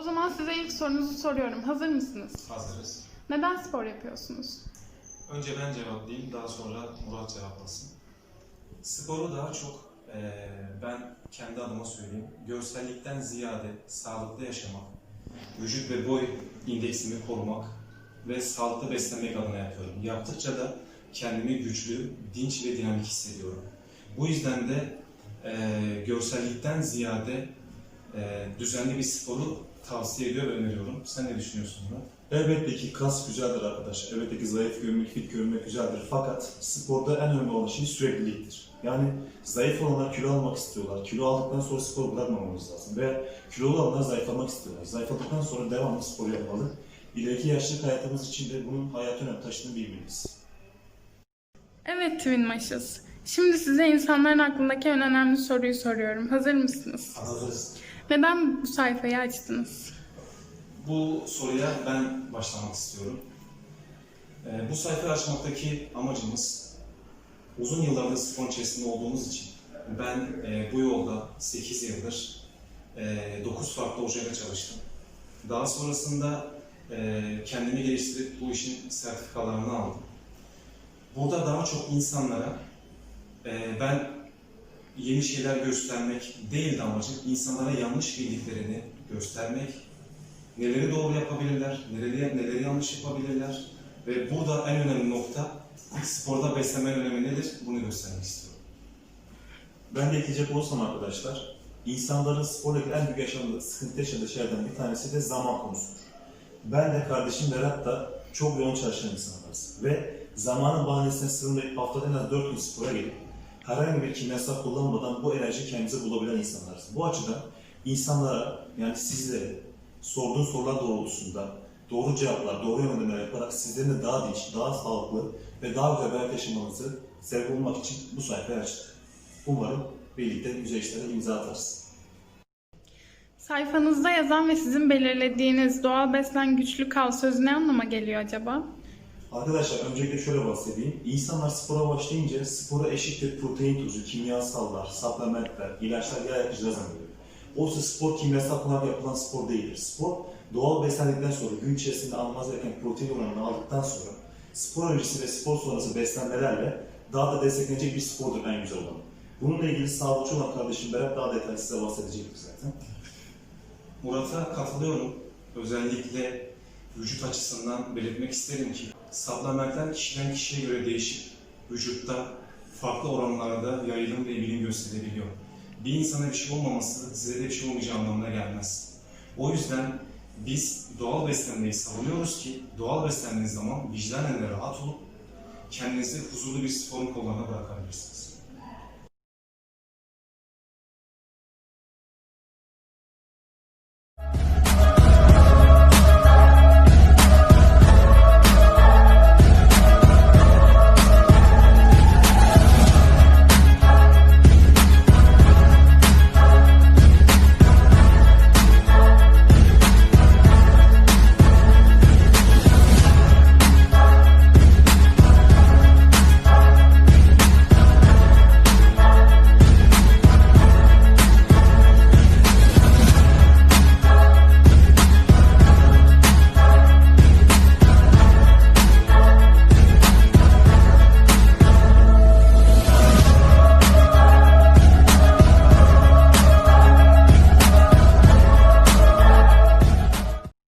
O zaman size ilk sorunuzu soruyorum. Hazır mısınız? Hazırız. Neden spor yapıyorsunuz? Önce ben cevaplayayım, daha sonra Murat cevaplasın. Sporu daha çok eee, ben kendi adıma söyleyeyim, görsellikten ziyade sağlıklı yaşamak, vücut ve boy indeksimi korumak ve sağlıklı beslenmek adına yapıyorum. Yaptıkça da kendimi güçlü, dinç ve dinamik hissediyorum. Bu yüzden de eee, görsellikten ziyade eee, düzenli bir sporu tavsiye ediyor ve öneriyorum. Sen ne düşünüyorsun Murat? Elbette ki kas güzeldir arkadaşlar. Elbette ki zayıf görünmek, fit görünmek güzeldir. Fakat sporda en önemli olan şey sürekliliktir. Yani zayıf olanlar kilo almak istiyorlar. Kilo aldıktan sonra spor bırakmamamız lazım. Ve kilolu olanlar zayıflamak istiyorlar. Zayıfladıktan sonra devamlı spor yapmalı. İleriki yaşlılık hayatımız için de bunun hayat önem taşıdığını bilmeliyiz. Evet Twin Maşız. Şimdi size insanların aklındaki en önemli soruyu soruyorum. Hazır mısınız? Hazırız. Neden bu sayfayı açtınız? Bu soruya ben başlamak istiyorum. Ee, bu sayfayı açmaktaki amacımız uzun yıllardır spor içerisinde olduğumuz için ben e, bu yolda 8 yıldır e, 9 farklı hocayla çalıştım. Daha sonrasında e, kendimi geliştirip bu işin sertifikalarını aldım. Burada daha çok insanlara e, ben yeni şeyler göstermek değil de amacım insanlara yanlış bildiklerini göstermek, neleri doğru yapabilirler, neleri, neleri yanlış yapabilirler ve burada en önemli nokta sporda beslenme önemi nedir bunu göstermek istiyorum. Ben de ekleyecek olursam arkadaşlar, insanların sporla en büyük yaşadığı, sıkıntı yaşadığı şeylerden bir tanesi de zaman konusudur. Ben de kardeşim Berat da çok yoğun çalışan insanlarız. Ve zamanın bahanesine sığınmayıp haftada en az 4 gün spora gelip herhangi bir kimyasal kullanmadan bu enerjiyi kendimize bulabilen insanlarız. Bu açıdan insanlara yani sizlere sorduğun sorular doğrultusunda doğru cevaplar, doğru yönlendirmeler yaparak sizlerin de daha dinç, daha sağlıklı ve daha güzel bir yaşamanızı sebep olmak için bu sayfayı açtık. Umarım birlikte güzel işlere imza atarız. Sayfanızda yazan ve sizin belirlediğiniz doğal beslen güçlü kal sözü ne anlama geliyor acaba? Arkadaşlar öncelikle şöyle bahsedeyim. İnsanlar spora başlayınca spora eşittir protein tozu, kimyasallar, supplementler, ilaçlar ya yakıcılar zannediyor. Oysa spor kimyasal kullanarak yapılan spor değildir. Spor doğal beslendikten sonra gün içerisinde alınmaz gereken protein oranını aldıktan sonra spor öncesi ve spor sonrası beslenmelerle daha da desteklenecek bir spordur en güzel olan. Bununla ilgili sağlıkçı olan kardeşim Berat daha detaylı size bahsedecektir zaten. Murat'a katılıyorum. Özellikle vücut açısından belirtmek isterim ki supplementler kişiden kişiye göre değişip vücutta farklı oranlarda yayılım ve emilim gösterebiliyor. Bir insana bir şey olmaması size de bir şey olmayacağı anlamına gelmez. O yüzden biz doğal beslenmeyi savunuyoruz ki doğal beslendiğiniz zaman vicdanen rahat olup kendinizi huzurlu bir sporun kollarına bırakabilirsiniz.